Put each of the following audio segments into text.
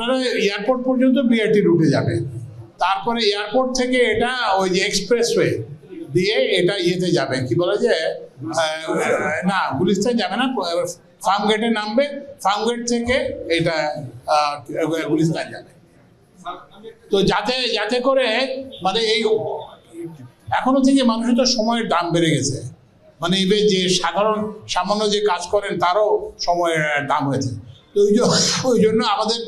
আপনারা এয়ারপোর্ট পর্যন্ত বিআরটি রুটে যাবে তারপরে এয়ারপোর্ট থেকে এটা ওই যে এক্সপ্রেসওয়ে দিয়ে এটা ইয়েতে যাবে কি বলে যে না, গুলিস্তান যাবে না, ফার্ম গেটে নামবে, ফার্ম গেট থেকে এটা গুলিস্তান যাবে। তো যাতে যাতে করে মানে এই এখনও থেকে মানুষের তো সময়ের দাম বেড়ে গেছে। মানে এবার যে সাধারণ, সামান্য যে কাজ করেন তারও সময়ের দাম হয়েছে। তো ওই জন্য আমাদের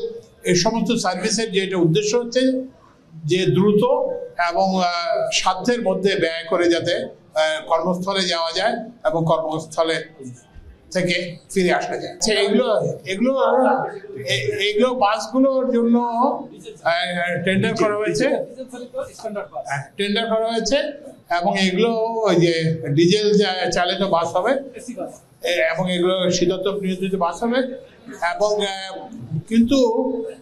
এই সমস্ত সার্ভিসের যেটা উদ্দেশ্য হচ্ছে যে দ্রুত এবং সাধ্যের মধ্যে ব্যয় করে যাতে কর্মস্থলে যাওয়া যায় এবং কর্মস্থলে থেকে ফিরে আসা যায়। আচ্ছা, এগুলো এগুলো এগুলো বাসগুলোর জন্য টেন্ডার করা হয়েছে। টেন্ডার করা হয়েছে এবং এগুলো ওই যে ডিজেল চালিত বাস হবে এবং এগুলো শীতত্ব নিয়ন্ত্রিত বাস হবে এবং কিন্তু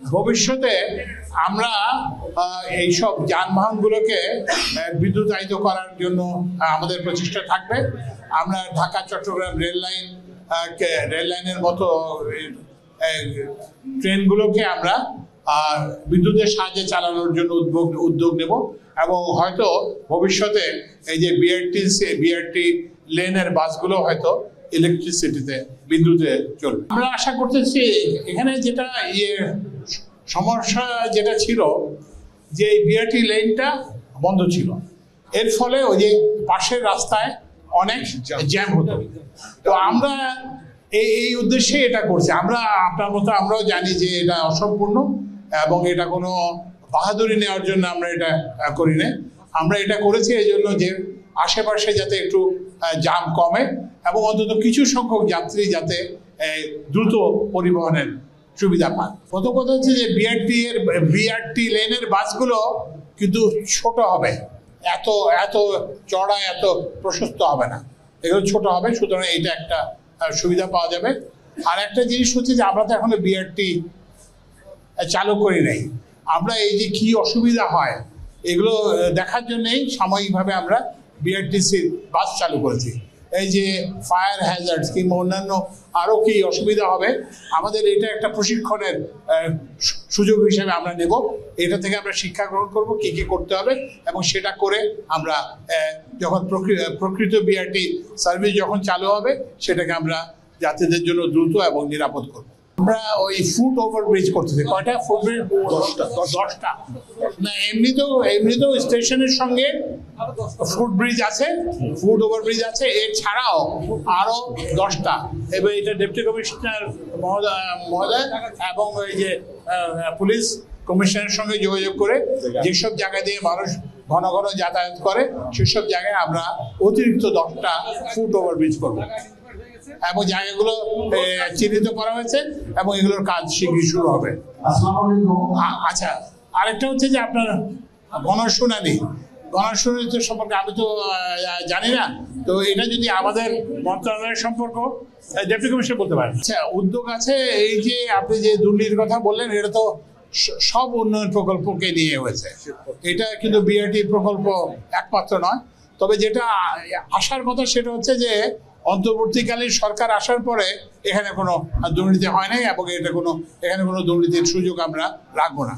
ভবিষ্যতে আমরা এইসব যানবাহনগুলোকে বিদ্যুতায়িত করার জন্য আমাদের প্রচেষ্টা থাকবে। আমরা Dhaka, Chattogram rail line rail লাইনের মতো ট্রেনগুলোকে আমরা বিদ্যুতের সাহায্যে চালানোর জন্য উদ্যোগ উদ্যোগ নেব। এবং হয়তো ভবিষ্যতে এই যে বিআরটি বিআরটি লেনের বাসগুলো হয়তো ইলেকট্রিসিটিতে বিদ্যুতে চলবে। আমরা আশা করতেছি এখানে যেটা ইয়ে সমস্যা যেটা ছিল যে এই বিআরটি লেনটা বন্ধ ছিল। এর ফলে ওই যে পাশের রাস্তায় অনেক জ্যাম হতো। তো আমরা এই এই উদ্দেশ্যে এটা করছি। আমরা আপনার মতো আমরাও জানি যে এটা অসম্পূর্ণ এবং এটা কোনো বাহাদুরি নেওয়ার জন্য আমরা এটা করি না আমরা এটা করেছি এই জন্য যে আশেপাশে যাতে একটু জাম কমে এবং অন্তত কিছু সংখ্যক যাত্রী যাতে দ্রুত পরিবহনের সুবিধা পান প্রথম কথা হচ্ছে যে বিআরটি এর বিআরটি লেনের বাসগুলো কিন্তু ছোট হবে। এত এত চড়া, এত প্রশস্ত হবে না। এগুলো ছোট হবে, সুতরাং এটা একটা সুবিধা পাওয়া যাবে। আর একটা জিনিস হচ্ছে যে আমরা তো এখনও বিআরটি চালু করি নাই। আমরা এই যে কি অসুবিধা হয়, এগুলো দেখার জন্যেই সাময়িকভাবে আমরা বিআরটিসির বাস চালু করেছি। এই যে ফায়ার হ্যাজার্ড কিংবা অন্যান্য আরও কি অসুবিধা হবে আমাদের এটা একটা প্রশিক্ষণের সুযোগ হিসেবে আমরা নেব। এটা থেকে আমরা শিক্ষা গ্রহণ করব কি কি করতে হবে এবং সেটা করে আমরা যখন প্রকৃ- প্রকৃত বিআরটি সার্ভিস যখন চালু হবে সেটাকে আমরা যাত্রীদের জন্য দ্রুত এবং নিরাপদ করব। আমরা ওই ফুট ওভার ব্রিজ করতেছি কয়টা ফুট ব্রিজ দশটা দশটা। না এমনিতেও এমনিতেও স্টেশনের সঙ্গে ফুট ব্রিজ আছে ফুট ওভার ব্রিজ আছে এছাড়াও আরও দশটা। এবার এটা ডেপুটি কমিশনার মহোদয় এবং ওই যে পুলিশ কমিশনের সঙ্গে যোগাযোগ করে যেসব জায়গা দিয়ে মানুষ ঘন ঘন যাতায়াত করে সেসব জায়গায় আমরা অতিরিক্ত দশটা ফুট ওভার ব্রিজ করব। এবং জায়গাগুলো চিহ্নিত করা হয়েছে এবং এগুলোর কাজ শীঘ্রই শুরু হবে। আচ্ছা আরেকটা হচ্ছে যে আপনার গণশুনানি গণশুনানি সম্পর্কে আমি তো জানি না। তো এটা যদি আমাদের মন্ত্রণালয়ের সম্পর্ক ডেপুটি কমিশনার বলতে পারেন। আচ্ছা উদ্যোগ আছে এই যে আপনি যে দুর্নীতির কথা বললেন, এটা তো সব উন্নয়ন প্রকল্পকে নিয়ে হয়েছে। এটা কিন্তু বিআরটি প্রকল্প একমাত্র নয়। তবে যেটা আসার কথা সেটা হচ্ছে যে, অন্তর্বর্তীকালীন সরকার আসার পরে এখানে কোনো দুর্নীতি হয় নাই এবং এটা কোনো, এখানে কোনো দুর্নীতির সুযোগ আমরা রাখব না।